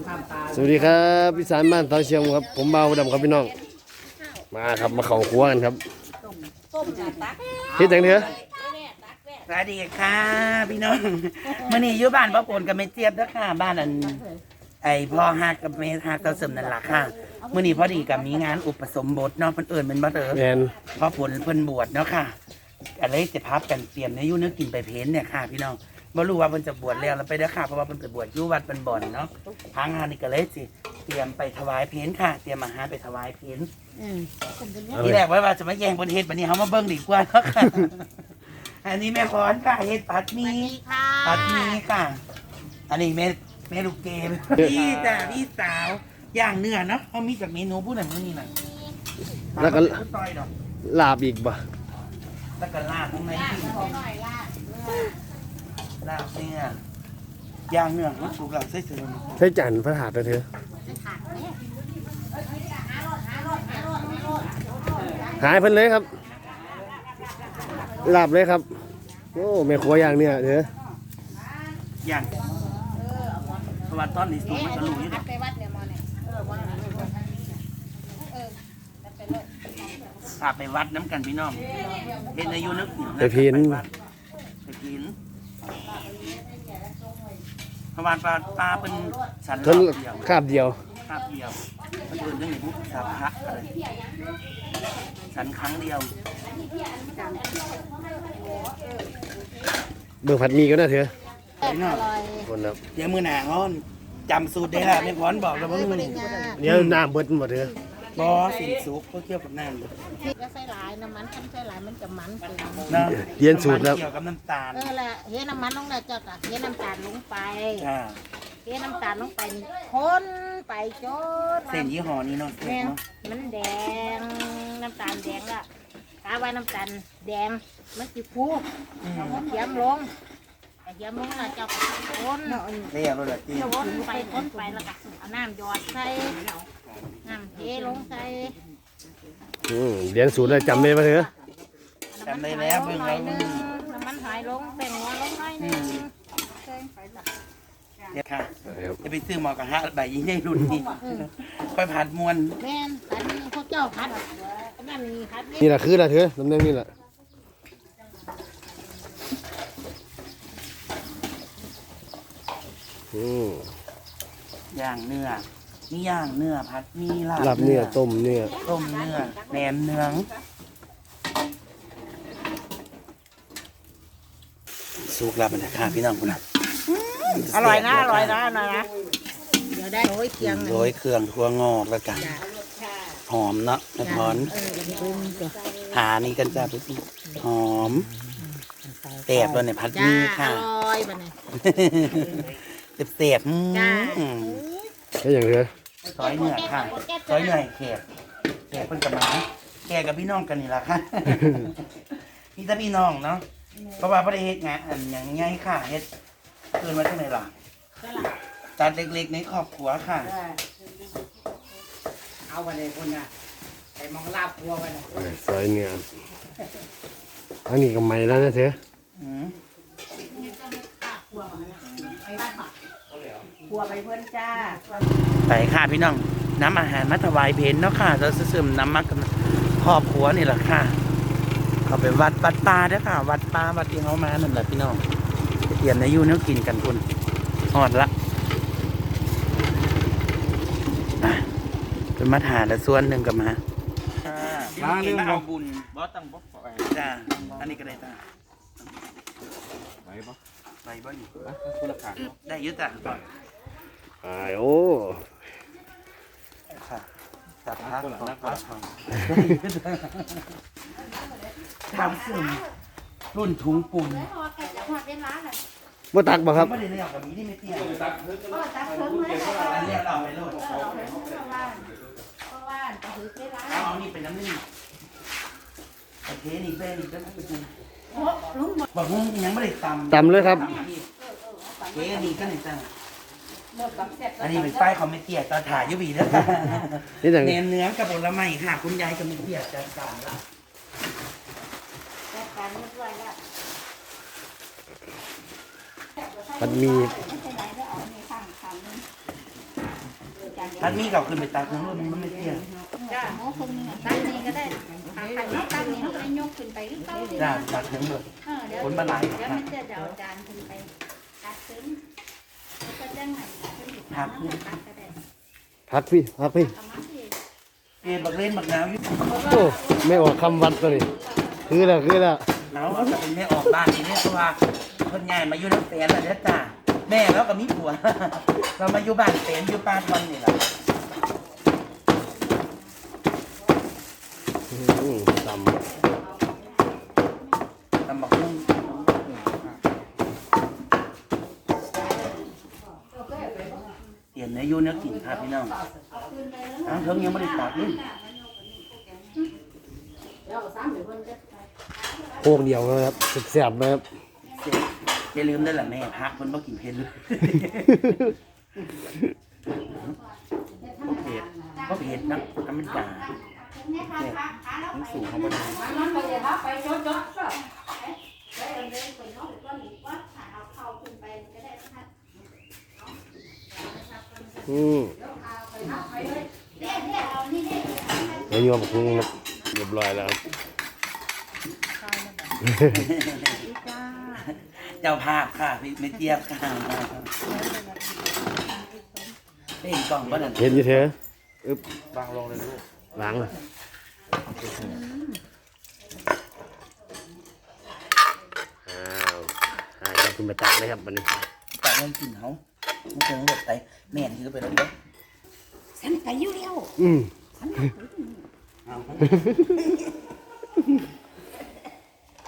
ำข้ามตาสวัสดีครับพี่สารบ้านเตาเชียงครับ ผมเบาดำครับพี่น้อง มาครับมาเข่าครัวกันครับต้มน่ะตักเฮ็ดจังเถอะสวัสดีค่ะพี่น้องมื่อนี้อยู่บ้านป้าปนกับแม่เจี๊ยบแล้วค่ะบ้านอันไอพ่อฮักกับแม่ฮักเต้าเสริมนั่นล่ะค่ะมื่อนี้พอดีกับมีงานอุปสมบทเนาะเพิ่นเอิญเป็นบ่เตอแมนพ่อผลเพิ่นบวชเนาะค่ะอะไรจะพับกันเตรียมเนื้อยุ่เนื้อกินไปเพ้นเนี่ยค่ะ พี่น้อง บ่รู้ว่าเพิ่นจะบวชแล้วแล้วไปเด้อค่ะเพราะว่าเพิ่นไปบวชอยู่วัดเป็นบ่อนเนาะทางงานนี่ก็เลยสิเตรียมไปถวายเพลค่ะ เตรียมอาหารไปถวายเพลอืมทีแรกไว้ว่าจะมาแย่งบนเฮ็ดบัดนี้เฮามาเบิ่งดีกว่าเนาะค่ะ อันนี้แม่พรค่ะเฮ็ดผัดหมีค่ะผัดหมีค่ะ อันนี้แม่แม่ลูกเกมพี่จ้ะพี่สาวย่างเนื้อเนาะเขามีจากเมนูผู้นั้นผู้นี้น่ะแล้วก็ต่อยดอกลาบอีกบ่แล้วก็ลาบข้างในที่หน่อย ละลาบเนื้อย่างเนื้อมันสุกแล้วใส่เสือใช้จานพระถาดเถอะขาดเนี่ยหายเพิ่นเลยครับลาบเลยครับ โอ้แม่ครัวอย่างเนี้ยเถอะย่างเพราะว่าตอนนี้สุกมันก็รู้อยู่พัเด้ดไปวัดเนี่ยมอเนี่ยเออวันเออไปเลยพาไปวัดน้ำกันพี่น้องเฮ็ดอายุนึกไปพินวัดไปพิน เพราะว่าปลาปลาเป็นสันหลเพิ่นอกเดียวคาบเดียว คาบเดียวมันอื่นเรื่องไหนพุทธสาพะอะไรสันครั้งเดียวเบิ่งผัดหมีก็น่าเถอะไอ้น้องคนครับเดี๋ยวมือหนาเขาจำสูตรได้ละไม่พรบอกแล้วว่ามือนี้เดี๋ยวน้ำเบิดหมดเถอะ บอสินสุกก็เกี่ยวกับน้ำเลยพริกแล้วใส่หลายน้ำมันทำใส่หลายมันจะมันเกินเนาะเรียนสูตรแล้ว เกี่ยวกับน้ำตาลเออแหละเฮ้น้ำมันลงแล้วเจ้าก็เฮ้น้ำตาลลงไปจ้าเฮ้น้ำตาลลงไปนี่คนไปจนเส้นยี่ห้อนี้เนาะเส้นแม่งเนาะมันแดงน้ำตาลแดงละกาไว้น้ำตาลแดงมันสิฟูเอาหัวเขียมลงไอ้เขียมลงแล้วเจ้าก็คนเรียกเราเลยที่คนไปคนไปแล้วก็เอาน้ำหยอดใส่น้ำเทลงใส่อืมเรียนสูตรแล้วจำได้ปะเถอะจำได้แล้วเบิ่งหน่แล้อยวหนึงน้ำมันหอยลงแป้งหัวลงหน่อยหนึงเดี๋ยวค่ะครับจะไปซื้อหมอกระทะใบยี่ใหญ่รุ่นนี้ไปผัดมวนแม่นอันนี้พวกเจ้าพัดนั่นนี่พัดนี่นี่แหละคือละเถอะตำแหน่งนี่แหละ อืมย่างเนื้อนี่ย่างเนื้อผัดมีลาลาบเนื้อต้มเนื้อต้มเนื้อแหนมเนืองสุกแล้วบรรยากาศพี่น้องคุณนะอร่อยนะอร่อยนะอร่อยนะเดี๋ยวได้โอ้ยเคียงโรยเครื่องทั่วงอกแล้วกันหอมเนาะไม่พอนเออเดี๋ยวดูตัวหานี่กันจ้าทุกทีหอมแตบเลยเนี่ยผัดหจ้ามีอค่ะร่อยบัดนี้เสียบๆอืมจ้าแค่อย่างเถอะซอยเนื้อค่ะซอยเนื้อให้แขกแขกเพิ่นกับมาแขกกับพี่น้องกันนี่แหละค่ะพี่ตาพี่น้องเนาะเพราะว่าประเฮ็ดงานอันอย่างง่ายค่ะเฮ็ดเกินมาเท่าไหร่ล่ะจัดเล็กๆในครอบครัวค่ะ เอาไปเลยคุณน่ะไอ้มองลาบพัวไปน่ะซอยเนื้ออันนี้ก็ไม่แล้วนะเถอะอืม ครัวไปเพื่อนจ้าไปค่ะพี่น้องน้ำอาหารมาถวายเพนเนาะค่ะเราซึมน้ำมักกันครอบครัวนี่แหละค่ะเขาไปวัดวัดป่าเด้อค่ะ วัดป่าวัดที่เขามานั่นแหละพี่น้องไปเตรียมในยูเนื้อกินกันคุณหอดละอะเป็นมาถาและส่วนหนึ่งกับมามาเรื่องเอาบุญบอสตั้งบอสจ้าอันนี้ก็ได้จ้าไปปะไปบ่อยู่ได้อยุติก่อนไปโอ้ค่ะจัด พักก่อนพักก่อนทำซึมรุ่นถุงปุ่นบ่ตักบ่ครับไม่ได้เรียกแบบนี้ที่ไม่เตี้ยอันเรียกเราไปโลดเอาเอานี่เป็นน้ำนึ่งโอเคนี่เป็นนี่ก็เป็นบอกว่ายังไม่ได้ตำตำเลยครับเจ๊นี่ก็ไหนจัง อันนี้เป็นป้ายคอมเมเตียตอนถ่ายยุบีนะนี่จังเน้นเนื้อกับผลไม้ค่ะ คุณยายคอมเมเตียจัดการละผัดหมีทัดนี้เขาขึ้นไปตักน้ำรุ่นมันไม่เที่ยงจ้าหมอคงตั้งนี้ก็ได้หาขันนี้ตั้งนี้เขาก็ยกขึ้นไปหรือเปล่าจ้าตักทั้งหมดเออเดี๋ยวผลมาหลายเดี๋ยวมันจะเอาจานขึ้นไปตักถึง แล้วก็จะไหนขึ้นอีกครั้งนึงตักก็ได้พักพี่พักพี่เอามาที่เอ็บักเล่นบักหนาวอยู่โอ้ไม่ออกคำวัดตัวนี้คือแล้วคือแล้วหนาวก็เป็นแม่ออกบ้านนี่เนี่ยเพราะว่าเพิ่นย้ายมาอยู่น้ำแฟนแล้วเด้อจ้าแม่เราก็มีผัว เรามาอยู่บ้านแฟนอยู่ปานทอนนี่แหละอืมตตำบักหุ่งเปลี่ยนเนื้ออยู่เนื้อ กินครับพี่น้องอ้าวเพิ่งยังไม่ได้ตักเลยำโคกเดียวนะครับแซ่บๆนะครับอย่าลืมได้อล่ะแม่พระเพิ่นบ่กินเผ็ดเลยบ่เผ็ดบ่เผ็ดนะธรรมดามันสูงเขาบ่ได้ อืมแล้วโยมคงเรียบร้อยแล้วครับเจ้าภาพค่ะพี่ไม่เทียบค่ะเห็นกล่องบ่นั่นเห็นอยู่เถอะอึบวางลงเลยลูกหลังอ้าวหายจากคุณมาตักเลยครับวันนี้ตักเงินกินเฮา มันคงหมดไปแม่นถือไปแล้วเด้อฉันไปอยู่แล้วอืมเอา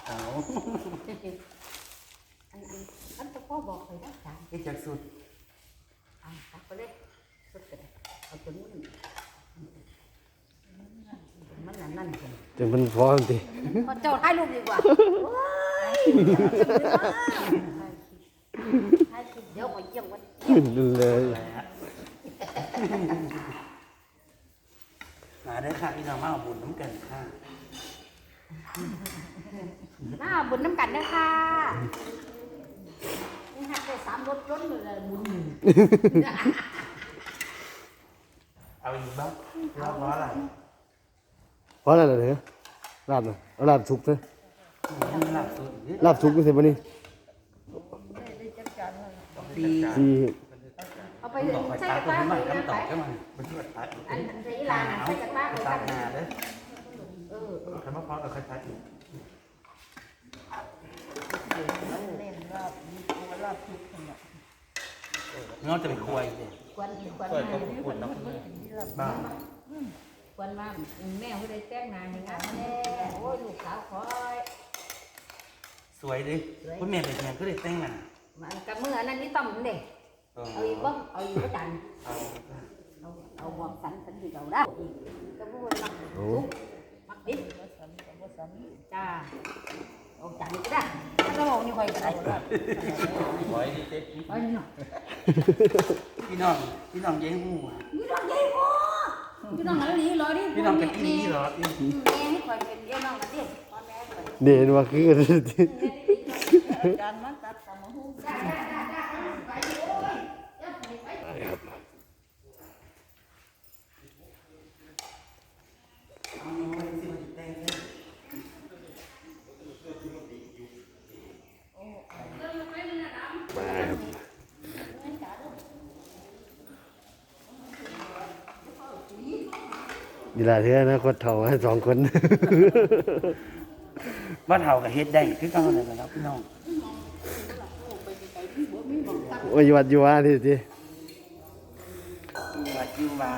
เอาฉันจะพ่อบอกเลยว่าจานเฮ็ดจักสุดเอาตักไปเลยสุดก็ได้เอาจนมันมันนั่นนั่นจนจนมันพร้อมทีพอเจ้าถ่ายรูปดีกว่าเดี๋ยวไปเยี่ยมวัน ดูเลย มาเด้อค่ะพี่น้องมาเอาบุญน้ำกันค่ะหน้าบุญน้ำกันนะคะนี่ฮะได้สามรถรถเลยบุญเอาอีกบ้างรอบร้อนอะไรเพราะอะไรเหรอลาบนะเอาลาบทุกเลยหลับสุดลาบทุกไม่ใช่ปะนี่ ดีที่เอาไปบอกคอยใส่ตากระตัวตานี้ใหม่ไปคำตอบก็มามันช่วยตาอันอันใส่ลานใส่กระตาตาหาเด้อเออเออคำว่าพอเราคอยตาอีกเล่นรอบรอบทุกคนงอจะไปคุยเลยควันควันคุยก็ควรเนาะบ้าควันมาแม่เขาได้แต่งงานอย่างนั้นแน่โอ้ยลูกสาวคอย สวยดิคุณแม่เป็นยังก็ได้แต่งงาน มันกับมืออันนั้นนี่ต้มเด็กเอาอีกบ้างเอาอีกก็ดันเอาเอาเอาหอมสันสันดีเราได้ก็พูดมักโอ้มักดิจ้าเอาจานนี้ก็ได้ถ้าเราเอานี่คอยก็ได้ก็ได้ไว้ดิเต้เอานี่หน่อยพี่น้องพี่น้องเย้หูนี่น้องใหญ่พ่อพี่น้องอะไรนี่รอดิพี่น้องกันอีนี่เหรอแม่ให้คอยเป็นเดี๋ยวน้องกันดิพ่อแม่คอยเด่นว่าคือ กันการมันตัดตำมะฮุ่งครับมาครับนี่ลาเท่านะคนเท่าสองคนว่าเท่ากับเฮ็ดได้คือกันเลยนะครับพี่น้อง วายวัดอยู่ว่าที่ที่วัดยูวา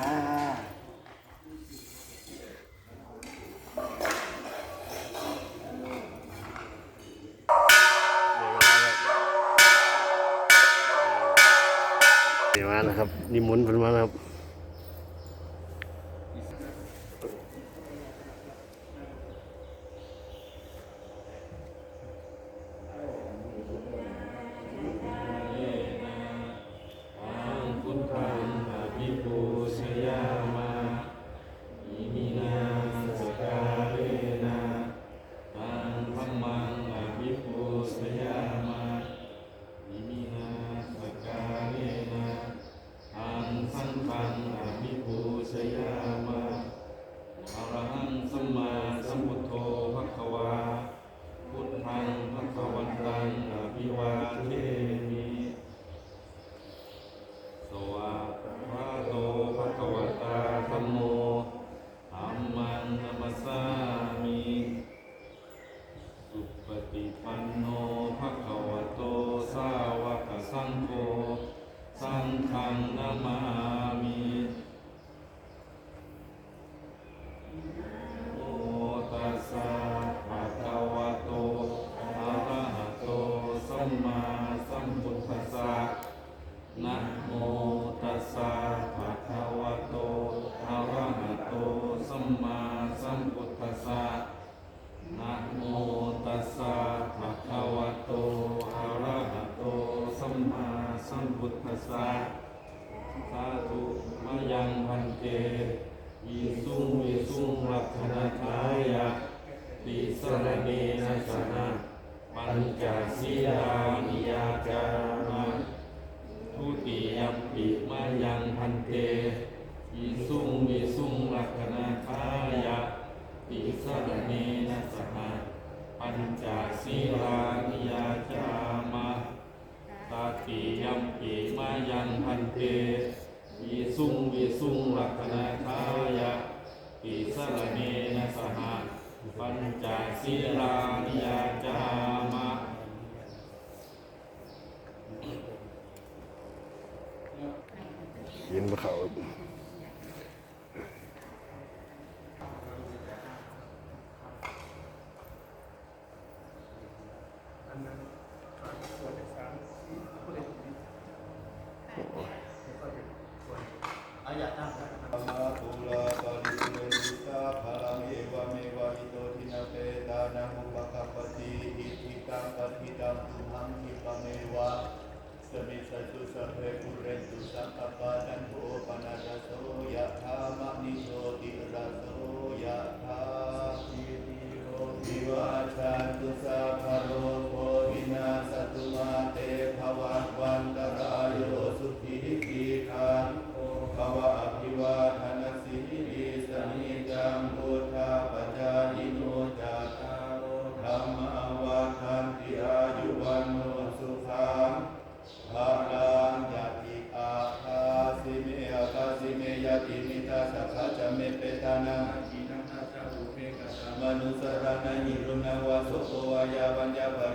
你说你的战斗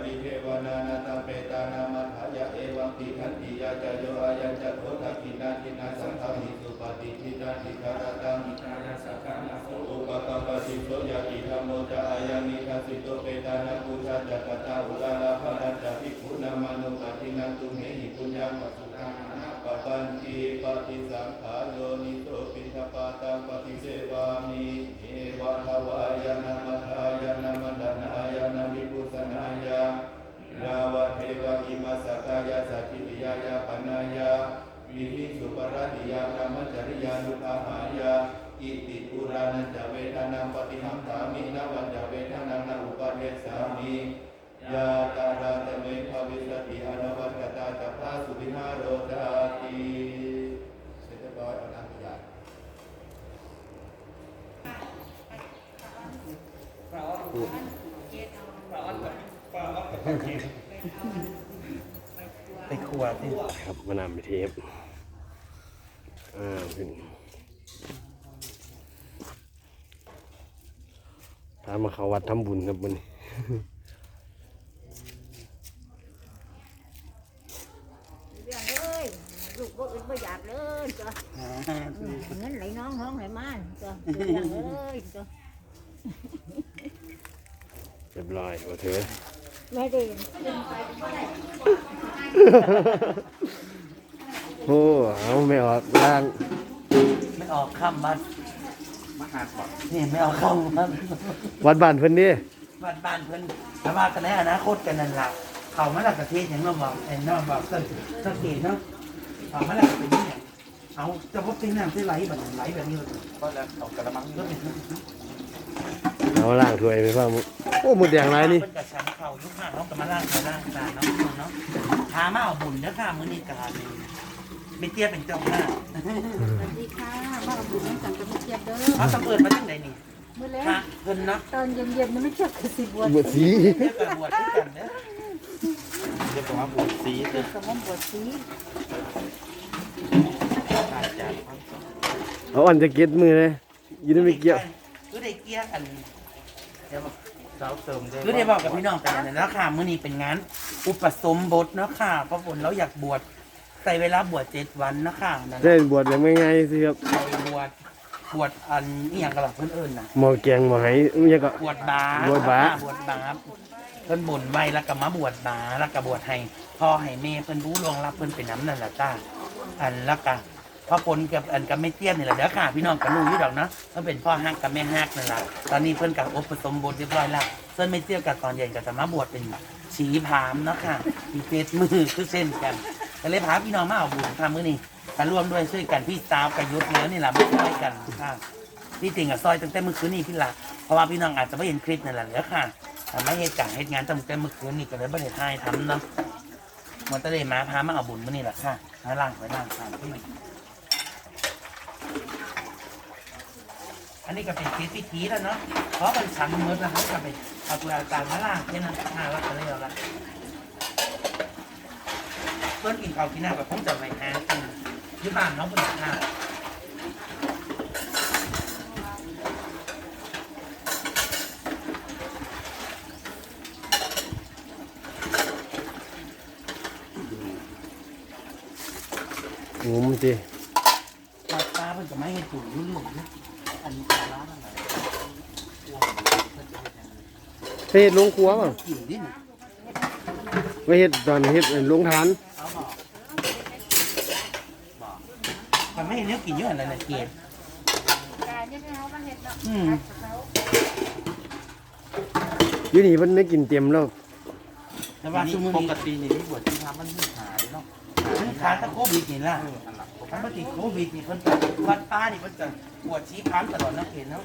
ติเทวนานาตาเปตานามัทายะเอวังติขันติยาจโยอายัญจโคทักขินาทินาสังฆามิสุปฏิทินาทิคารตังอิทายาสักขานาโสอุปกัปปติโสยะติธรรมโมจะอายังนิทัสิโตเปตานาปุชาจักตาอุลาลาภรัจจภิกขุนามานุปตินันตุเมหิปุญญาปัสสุตังอนาปปันติปฏิสังขาโยนิโตปินทปาตังปฏิเสวามิเอวะทวายานามัทายานามันดานา นาวะเทวะอิมาสกายาสัจจิยายาปนายาวิหิสุปรติยาธรรมจริยานุภาหายาอิติปุรานัจเวทนาปฏิหังสามินวันจเวทนานาอุปาเทสามิยาตาราตเมภวิสติอนวัตตาจัพพาสุวิหารโรจาติเสร็จเรียบร้อยเอาน้ำขยะ ไปครัวสิครับมานำไปเทปอ่าขึ้นตามมาเขาวัดทำบุญครับวันนี้เรื่องเลยลูกบ่อื่นบ่อยากเลยจ้ะเงินไหลน้องห้องไหลมานจ้ะเรื่องเลยจ้ะเรียบร้อยโอเค แม่เด่นโอ้เอาไม่ออกล่างไม่ออกคำมันนี่ไม่ออกคำมันวัดบ้านเพิ่นนี่บ้านบ้านเพิ่นแต่ว่ากันในอนาคตกันนั่นล่ะเขามาแล้วประเทศอย่างเราบอกไอ้น้องบอกต้นต้นเกตเนาะเขามาแล้วเป็นนี่เนี่ยเอาจะพบที่น้ำที่ไหลแบบไหลแบบนี้ก็แล้วเอากระมังก็เป็น เอาล่างถ้วยไปพ่อมุโอ้หมดแดงไรนี่เพิ่นกับฉันเขายุคห้าเขาก็มาล่างมาล่างตาเนาะเนาะพามาเอาบุญนะค่ะมื้อนี้กาเป็นเตี้ยเป็นเจ้าหน้าสวัสดีค่ะมาเอาน้ำกันก็ไม่เทียบเด้อเขาต้องเปิดมาตั้งไหนนี่เมื่อแล้วพระเพิ่นเนาะตอนเย็นๆมันไม่เทียบกับสิบวันบวชสีเรียกว่าบวชด้วยกันเด้อเรียกว่าบวชสีเกิดกับมันบวชสีอาจารย์เอาอ่อนจะเก็ดมือเลยยืนไม่เกี่ยว คือได้เกี่ยวกันเดี๋ ยวบอกสาวเติมได้คือได้บอกกับพี่น้องกันนะเนาะค่ะมื้อนี้เป็นงาน อุปสมบทเนาะค่ะเพราะฝนเราอยากบวชใส่เวลาบวชเจ็ดวันเนาะค่ะนั่นได้บวชแบบง่ายๆสิครับใส่บวชบวชอันนี้อย่างกระหล่ำเพื่อนเอิญนะ หมอแกงหมอไหไม่ใช่ก็ บวชบาบวชบา บวชบาเพิ่นบ่นไว้แล้วก็มาบวชบาแล้วก็บวชให้พ่อให้แม่เพิ่นรู้รวงรับเพิ่นเป็นน้ำนั่นแหละจ้าอันแล้วก็ พ่อปนกับอันกับแม่เตี้ยนนี่แหละเด้อค่ะ พี่น้องก็รู้อยู่ดอกเนาะเพิ่นเป็นพ่อฮักกับแม่ฮักนั่นแหละตอนนี้เพิ่อนกับอุปสมบทเรียบร้อยแล้วส่วนแม่เตี้ยกับตอนเย็นก็จะมาบวชเป็นชีพามเนาะค่ะมีเฟซมือคือเส้นกันก็เลยพาพี่น้องมาเอาบุญค่ะมื้อนี้ก็ร่วมด้วยช่วยกันพี่สาวกับยุทธเนื้อนี่แหละมาช่วยกันค่ะที่จริงอะซอยตั้งแต่เมื่อคืนนี่พี่ละเพราะว่าพี่น้องอาจจะไม่เห็นคลิปนั่นแหละเด้อค่ะทำให้เหตุการณ์เหตุงานตั้งแต่เมื่อคืนนี่ก็เลยไม่ได้ถ่ายทำเนาะมันตะเลยมาพามาเอาบุญมานี่แหละค่ะมาล่างไปล่างตามที่ อันนี้ก็เป็นคลิปพิธีแล้วเนาะเพราะมันชันมืดแล้วเขาก็ไปเอาตัวอาจารย์มาล่างแค่นั้นค่ะแล้วก็เลยเอาละเพื่อนกินข้าวกินน้ำกับคงจะไปหากินที่บ้านน้องเป็นข้าวโอ้มันสิวัดป้าเพิ่นก็ไม่ให้ตุ๋นยุ่งยุ่งนะอันนี้ปลาร้าอะไร เฮ็ดลงครัวป่ะกลิ่นดินไว้เฮ็ดตอนเฮ็ดลงทานเอาบอกบอกมันไม่ให้เนื้อกินเยอะอะไรนะเกณฑ์การยังเขามาเห็ดเนาะอืมอยู่นี่เพิ่นได้กินเต็มแล้วแต่ว่าช่วงปนี้กตินี่บวชที่ทำมันไม่หายเนาะมันขาดแต่โควิดนี่ล่ะถ้าไม่ติดโควิดนี่เพิ่นจะวัดป้านี่เพิ่นจะปวดชี้พันตลอดนะเกณฑ์เนาะ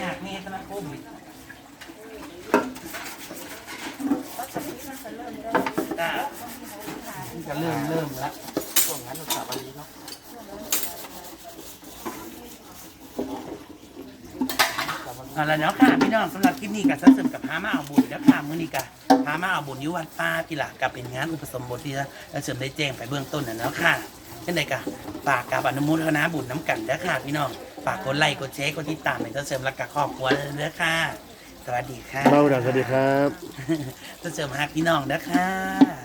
ยากนี่ขนาดโควิด อ่าจะเริ่มเริ่มแล้วช่วงนั้นมันสาบดีเนาะเอาละเนาะค่ะพี่น้องสำหรับคลิปนี้กับสัเสริมกับพามาเอาบุญแล้วค่ะมื้อนี้กับพามาเอาบุญยุวัดป้าพี่หละกับเป็นงานอุปสมบทที่สัเสริมได้แจ้งไปเบื้องต้นนะเนาะค่ะเช่นใดกะฝากกับอนุโมทนาบุญน้ำกันเด้อค่ะพี่น้องฝากกดไลค์กดแชร์กดติดตามให้สัเสริมและกับครอบครัวเด้อค่ะ สวัสดีค่ะเบาดังสวัสดีครับสัเสริมฮักพี่น้องเด้อค่ะ